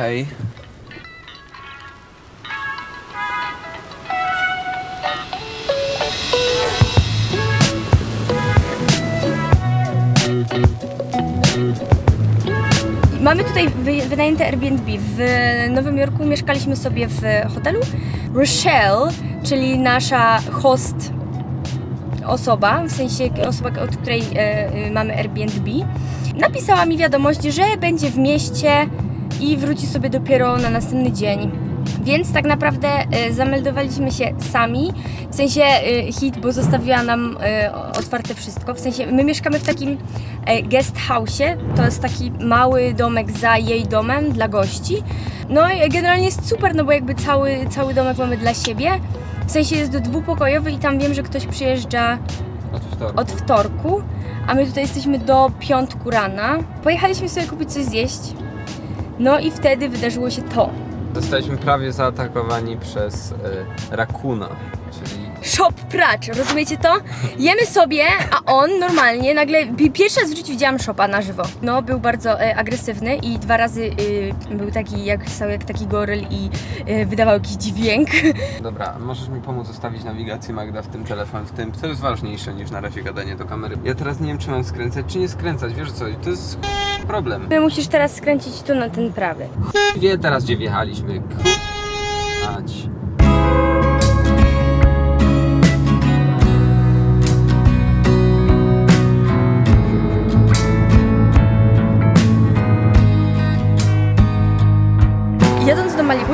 Hej, mamy tutaj wy, wynajęte Airbnb. W Nowym Jorku mieszkaliśmy sobie w hotelu. Rochelle, czyli nasza host osoba, w sensie osoba, od której e, e, mamy Airbnb, napisała mi wiadomość, że będzie w mieście i wróci sobie dopiero na następny dzień. Więc tak naprawdę e, zameldowaliśmy się sami, w sensie e, hit, bo zostawiła nam e, otwarte wszystko. W sensie my mieszkamy w takim e, guest house'ie, to jest taki mały domek za jej domem dla gości. No i generalnie jest super, no bo jakby cały, cały domek mamy dla siebie. W sensie jest dwupokojowy i tam wiem, że ktoś przyjeżdża Od wtorku. od wtorku, a my tutaj jesteśmy do piątku rana. Pojechaliśmy sobie kupić coś zjeść. No i wtedy wydarzyło się to. Zostaliśmy prawie zaatakowani przez y, rakuna, czyli Shop pracz, rozumiecie to? Jemy sobie, a on normalnie nagle, pi- pierwszy raz w życiu widziałam Shopa na żywo. No, był bardzo e, agresywny i dwa razy y, był taki, jak stał jak taki goryl i y, wydawał jakiś dźwięk. Dobra, możesz mi pomóc ustawić nawigację Magda w tym telefonie, w tym, to jest ważniejsze niż na razie gadanie do kamery. Ja teraz nie wiem, czy mam skręcać, czy nie skręcać, wiesz co, to jest problem. Ty musisz teraz skręcić tu na ten prawy. Wie teraz, gdzie wjechaliśmy. Mać.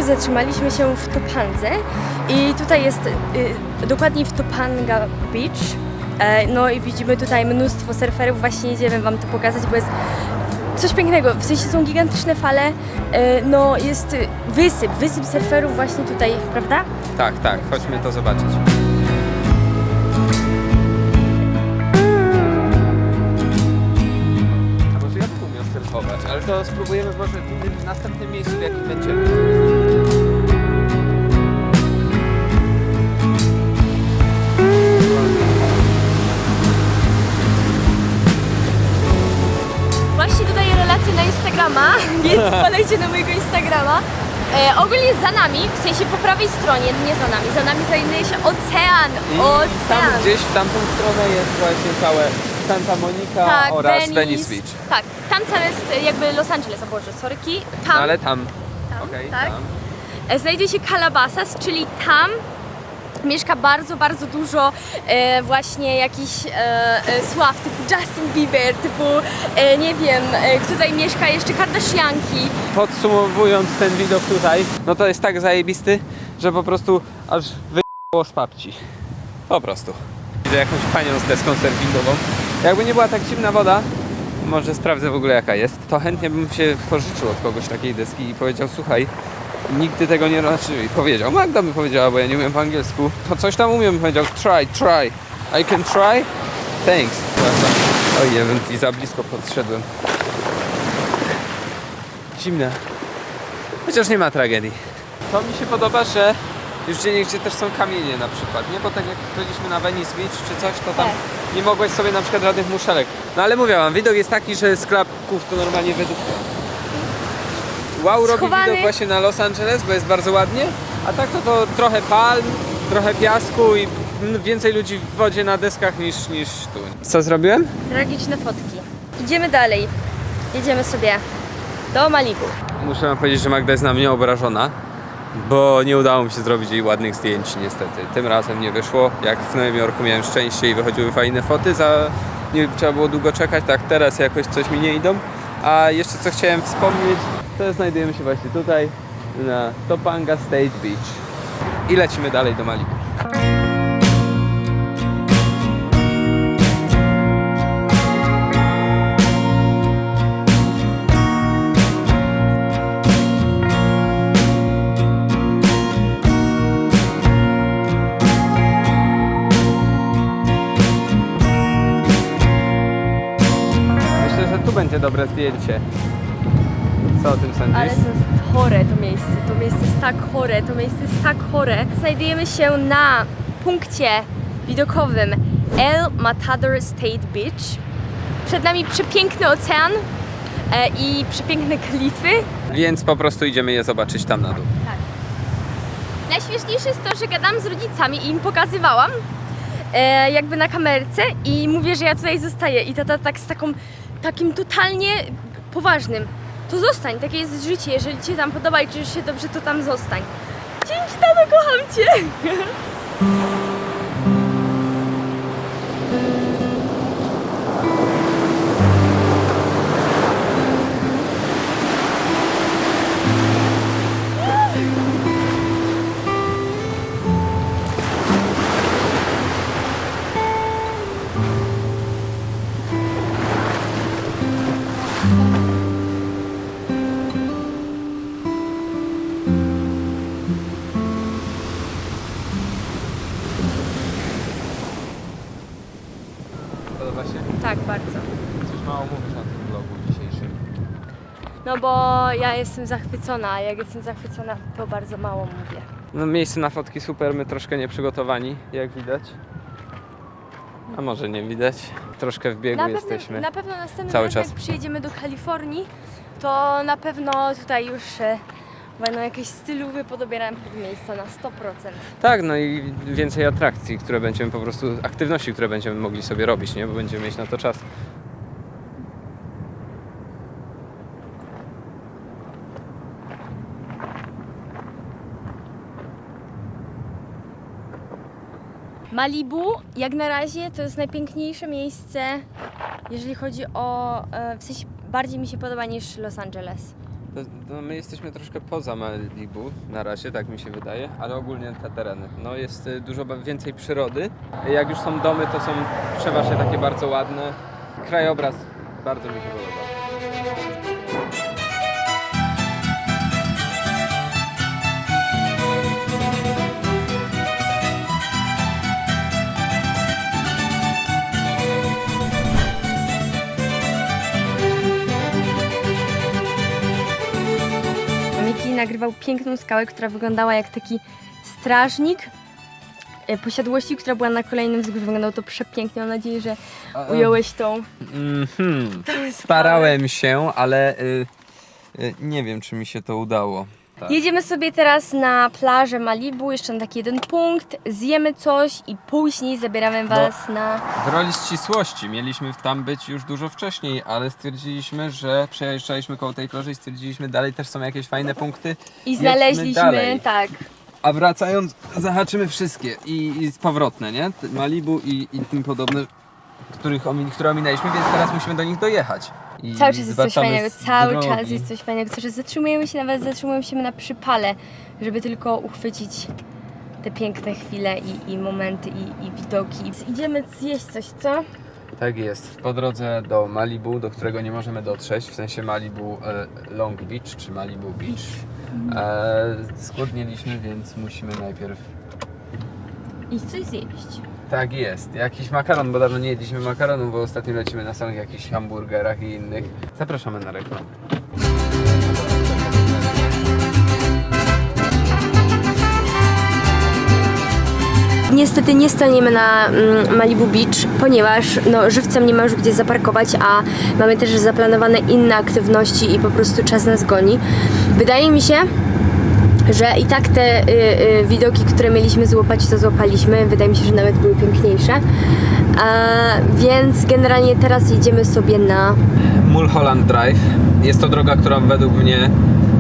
Zatrzymaliśmy się w Topandze i tutaj jest y, dokładniej w Topanga Beach. E, no i widzimy tutaj mnóstwo surferów, właśnie jedziemy Wam to pokazać, bo jest coś pięknego, w sensie są gigantyczne fale, e, no jest wysyp, wysyp surferów właśnie tutaj, prawda? Tak, tak, chodźmy to zobaczyć. A może ja tu umiem surfować, ale to spróbujemy może w następnym miejscu, w jakim będziemy. Instagrama, więc podejdzie na mojego Instagrama. E, ogólnie za nami, w sensie po prawej stronie, nie za nami, za nami znajduje się ocean, I tam ocean. gdzieś w tamtą stronę jest właśnie całe Santa Monica Tak, oraz Venice. Venice Beach. Tak, tam cały jest jakby Los Angeles, o Boże, sorki. Tam, No, ale tam. tam Okej, tak. tam. E, Znajduje się Calabasas, czyli tam mieszka bardzo, bardzo dużo e, właśnie jakichś e, e, sław typu Justin Bieber, typu e, nie wiem, e, tutaj mieszka jeszcze Kardashianki. Podsumowując ten widok tutaj, no to jest tak zajebisty, że po prostu aż wyjechało z papci. Po prostu. Widzę jakąś panią z deską surfingową. Jakby nie była tak zimna woda, może sprawdzę w ogóle jaka jest, to chętnie bym się pożyczył od kogoś takiej deski i powiedział, słuchaj, nigdy tego nie raczy. Powiedział, Magda mi powiedziała, bo ja nie umiem po angielsku. To coś tam umiem, powiedział, try, try. I can try? Thanks. Oj, nie wiem, i za blisko podszedłem. Zimne. Chociaż nie ma tragedii. To mi się podoba, że już gdzie niegdzie też są kamienie na przykład, nie? Bo tak jak byliśmy na Venice Beach czy coś, to tam Tak. nie mogłeś sobie na przykład żadnych muszelek. No ale mówię wam, widok jest taki, że z klapków to normalnie według... Wow robi Schowany. widok właśnie na Los Angeles, bo jest bardzo ładnie, a tak to, to trochę palm, trochę piasku i więcej ludzi w wodzie na deskach niż, niż tu. Co zrobiłem? Tragiczne fotki. Idziemy dalej. Jedziemy sobie do Malibu. Muszę wam powiedzieć, że Magda jest na mnie obrażona, bo nie udało mi się zrobić jej ładnych zdjęć niestety. Tym razem nie wyszło. Jak w Nowym Jorku miałem szczęście i wychodziły fajne foty, za nie trzeba było długo czekać, tak teraz jakoś coś mi nie idą. A jeszcze co chciałem wspomnieć, to znajdujemy się właśnie tutaj na Topanga State Beach i lecimy dalej do Malibu. Myślę, że tu będzie dobre zdjęcie. Co o tym sądzisz? Ale to jest chore to miejsce. To miejsce jest tak chore, to miejsce jest tak chore. Znajdujemy się na punkcie widokowym El Matador State Beach. Przed nami przepiękny ocean. e, i przepiękne klify. Więc po prostu idziemy je zobaczyć tam na dół. Najśmieszniejsze jest to, że gadałam z rodzicami i im pokazywałam e, jakby na kamerce i mówię, że ja tutaj zostaję i tata tak z taką, takim totalnie poważnym. To zostań, takie jest życie, jeżeli Ci się tam podoba i czujesz się dobrze, to tam zostań. Dzięki tato, kocham Cię! Tak, bardzo. Coś mało mówisz na tym vlogu dzisiejszym. No bo ja jestem zachwycona, a jak jestem zachwycona, to bardzo mało mówię. No miejsce na fotki super, my troszkę nieprzygotowani, jak widać. A może nie widać? Troszkę w biegu Na jesteśmy. pewno, na pewno następnym cały razem, czas. jak przyjedziemy do Kalifornii, to na pewno tutaj już e, będą jakieś stylowe podobierane miejsca na 100%. Tak, no i więcej atrakcji, które będziemy po prostu, aktywności, które będziemy mogli sobie robić, nie? Bo będziemy mieć na to czas. Malibu, jak na razie, to jest najpiękniejsze miejsce, jeżeli chodzi o. e, W sensie bardziej mi się podoba niż Los Angeles. To, my jesteśmy troszkę poza Malibu na razie, tak mi się wydaje, ale ogólnie te tereny. No jest y, dużo więcej przyrody. Jak już są domy, to są przeważnie takie bardzo ładne. Krajobraz bardzo mi się podoba. Nagrywał piękną skałę, która wyglądała jak taki strażnik e, posiadłości, która była na kolejnym wzgórzu. Wyglądało to przepięknie. Mam nadzieję, że ująłeś tą. Mhm. Starałem się, ale y, y, nie wiem, czy mi się to udało. Tak. Jedziemy sobie teraz na plażę Malibu, jeszcze na taki jeden punkt, zjemy coś i później zabieramy Was na... W roli ścisłości mieliśmy tam być już dużo wcześniej, ale stwierdziliśmy, że przejeżdżaliśmy koło tej plaży i stwierdziliśmy, dalej też są jakieś fajne punkty. I Jedźmy znaleźliśmy, dalej. tak, A wracając, zahaczymy wszystkie i, i z powrotne, nie? Malibu i, i tym podobne, których które ominęliśmy, więc teraz musimy do nich dojechać. I cały czas jest coś fajnego, z cały drogi. czas jest coś fajnego. Co, że zatrzymujemy się, nawet zatrzymujemy się na przypale, żeby tylko uchwycić te piękne chwile i, i momenty i, i widoki. Idziemy zjeść coś, co? Tak jest. Po drodze do Malibu, do którego nie możemy dotrzeć, w sensie Malibu e, Long Beach czy Malibu Beach, e, zgłodnieliśmy, więc musimy najpierw I coś zjeść. Tak jest. Jakiś makaron, bo dawno nie jedliśmy makaronu, bo ostatnio lecimy na samych jakichś hamburgerach i innych. Zapraszamy na reklamę. Niestety nie staniemy na mm, Malibu Beach, ponieważ no, żywcem nie ma już gdzie zaparkować, a mamy też zaplanowane inne aktywności i po prostu czas nas goni. Wydaje mi się, że i tak te y, y, widoki, które mieliśmy złapać, to złapaliśmy. Wydaje mi się, że nawet były piękniejsze. A, więc generalnie teraz jedziemy sobie na Mulholland Drive. Jest to droga, którą według mnie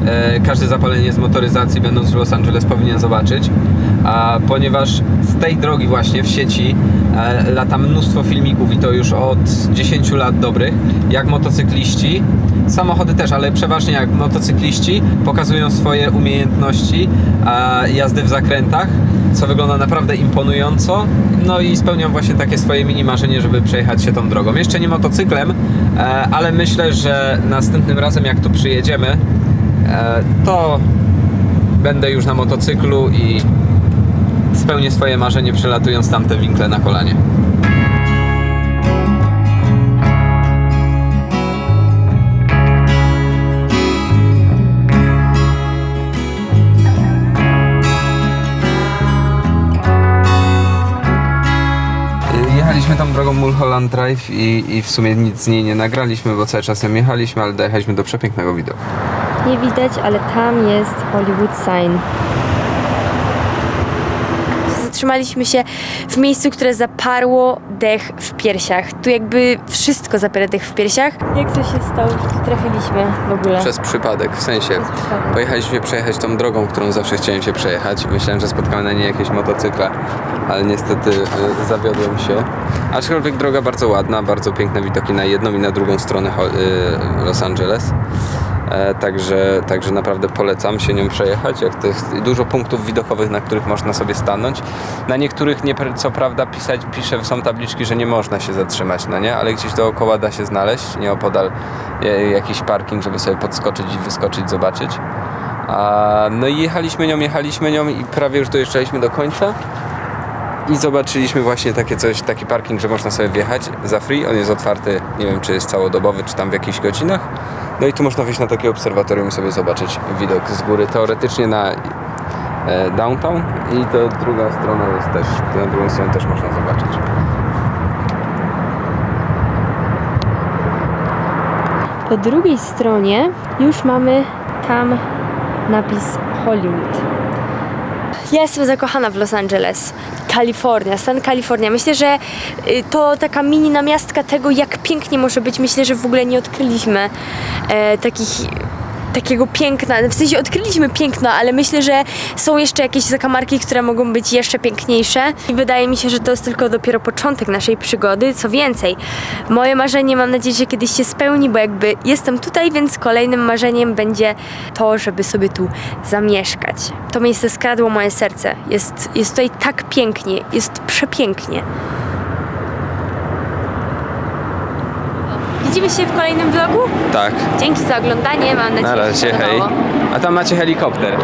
e, każdy zapalenie z motoryzacji, będąc w Los Angeles, powinien zobaczyć. Ponieważ z tej drogi właśnie w sieci e, lata mnóstwo filmików i to już od 10 lat dobrych, jak motocykliści, samochody też, ale przeważnie jak motocykliści pokazują swoje umiejętności e, jazdy w zakrętach, co wygląda naprawdę imponująco. No i spełniam właśnie takie swoje mini marzenie, żeby przejechać się tą drogą. Jeszcze nie motocyklem, e, ale myślę, że następnym razem jak tu przyjedziemy, to będę już na motocyklu i spełnię swoje marzenie przelatując tamte winkle na kolanie. Jechaliśmy tą drogą Mulholland Drive i, i w sumie nic z niej nie nagraliśmy, bo cały czas ją jechaliśmy, ale dojechaliśmy do przepięknego widoku. Nie widać, ale tam jest Hollywood Sign. Zatrzymaliśmy się w miejscu, które zaparło dech w piersiach. Tu jakby wszystko zapiera dech w piersiach. Jak to się stało, że tu trafiliśmy w ogóle? Przez przypadek, w sensie przypadek. pojechaliśmy przejechać tą drogą, którą zawsze chciałem się przejechać. Myślałem, że spotkamy na niej jakieś motocykle, ale niestety e, zawiodłem się. Aczkolwiek droga bardzo ładna, bardzo piękne widoki na jedną i na drugą stronę Ho- e, Los Angeles. E, Także, także naprawdę polecam się nią przejechać. Jak jest dużo punktów widokowych, na których można sobie stanąć. Na niektórych nie, co prawda pisać, pisze, są tabliczki, że nie można się zatrzymać, no nie? Ale gdzieś dookoła da się znaleźć, nieopodal e, jakiś parking, żeby sobie podskoczyć i wyskoczyć, zobaczyć. A, no i jechaliśmy nią, jechaliśmy nią i prawie już dojeżdżaliśmy do końca. I zobaczyliśmy właśnie takie coś, taki parking, że można sobie wjechać za free. On jest otwarty, nie wiem czy jest całodobowy, czy tam w jakichś godzinach. No i tu można wejść na takie obserwatorium i sobie zobaczyć widok z góry. Teoretycznie na e, downtown i to druga strona jest też, na drugą stronę też można zobaczyć. Po drugiej stronie już mamy tam napis Hollywood. Ja jestem zakochana w Los Angeles. Kalifornia, stan Kalifornia. Myślę, że y, to taka mini namiastka tego, jak pięknie może być. Myślę, że w ogóle nie odkryliśmy e, takich takiego piękna, w sensie odkryliśmy piękno, ale myślę, że są jeszcze jakieś zakamarki, które mogą być jeszcze piękniejsze i wydaje mi się, że to jest tylko dopiero początek naszej przygody, co więcej, moje marzenie mam nadzieję, że kiedyś się spełni, bo jakby jestem tutaj, więc kolejnym marzeniem będzie to, żeby sobie tu zamieszkać. To miejsce skradło moje serce, jest, jest tutaj tak pięknie, jest przepięknie. Widzimy się w kolejnym vlogu. Tak, Dzięki za oglądanie, mam nadzieję, na że się razie, hej. podobało. A tam macie helikopter.